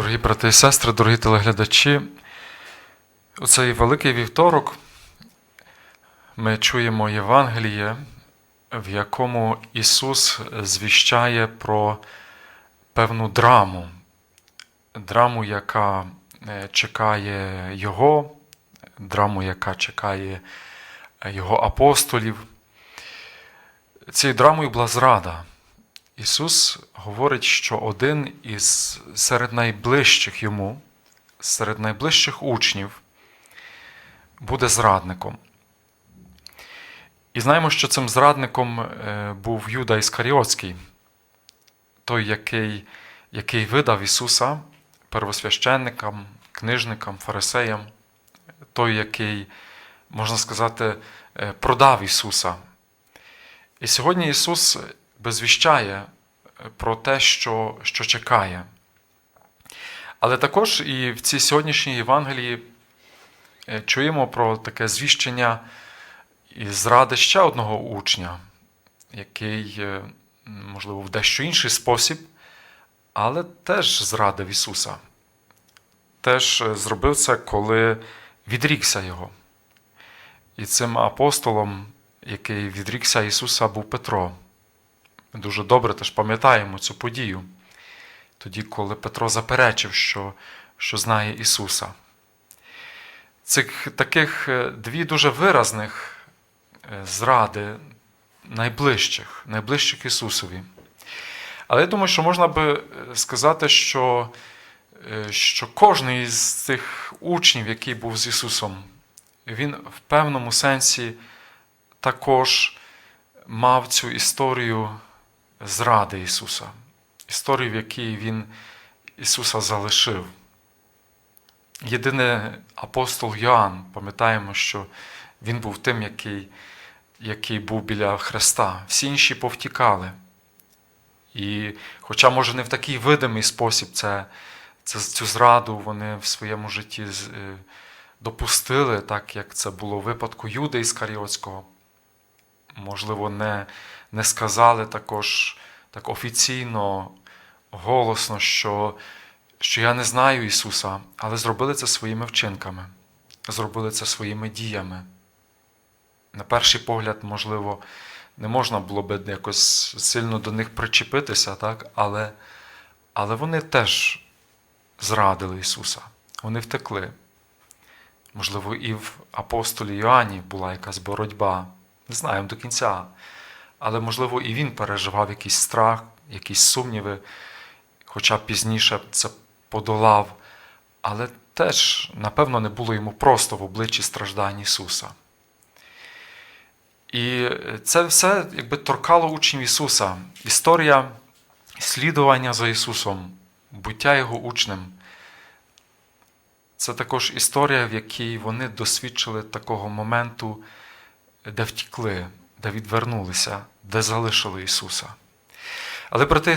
Дорогі брати і сестри, дорогі телеглядачі, у цей великий вівторок ми чуємо Євангеліє, в якому Ісус звіщає про певну драму, драму, яка е, чекає Його, драму, яка чекає Його апостолів. Цією драмою була зрада. Ісус говорить, що один із серед найближчих йому, серед найближчих учнів, буде зрадником. І знаємо, що цим зрадником е, був Юда Іскаріотський, той, який, який видав Ісуса первосвященникам, книжникам, фарисеям, той, який, можна сказати, е, продав Ісуса. І сьогодні Ісус безвіщає про те, що, що чекає. Але також і в цій сьогоднішній Євангелії е, чуємо про таке звіщення і зради ще одного учня, який, е, можливо, в дещо інший спосіб, але теж зрадив Ісуса. Теж е, зробив це, коли відрікся Його. І цим апостолом, який відрікся Ісуса, був Петро. Ми дуже добре теж пам'ятаємо цю подію, тоді, коли Петро заперечив, що, що знає Ісуса. Цих таких е, дві дуже виразних е, зради найближчих, найближчих Ісусові. Але я думаю, що можна би е, сказати, що, що кожен із цих учнів, який був з Ісусом, він в певному сенсі також мав цю історію зради Ісуса, історію, в якій Він Ісуса залишив. Єдине апостол Йоанн, пам'ятаємо, що він був тим, який, який був біля Христа. Всі інші повтікали. І, хоча, може, не в такий видимий спосіб це, це, цю зраду вони в своєму житті е, допустили, так як це було в випадку Юди Іскаріотського, можливо, не не сказали також так офіційно, голосно, що, що я не знаю Ісуса, але зробили це своїми вчинками, зробили це своїми діями. На перший погляд, можливо, не можна було би якось сильно до них причепитися, так? але, але вони теж зрадили Ісуса, вони втекли. Можливо, і в апостолі Йоанні була якась боротьба. Не знаємо до кінця. Але, можливо, і він переживав якийсь страх, якісь сумніви, хоча пізніше це подолав. Але теж, напевно, не було йому просто в обличчі страждань Ісуса. І це все якби торкало учнів Ісуса. Історія слідування за Ісусом, буття Його учнем. Це також історія, в якій вони досвідчили такого моменту, де втікли де відвернулися, де залишили Ісуса. Але брати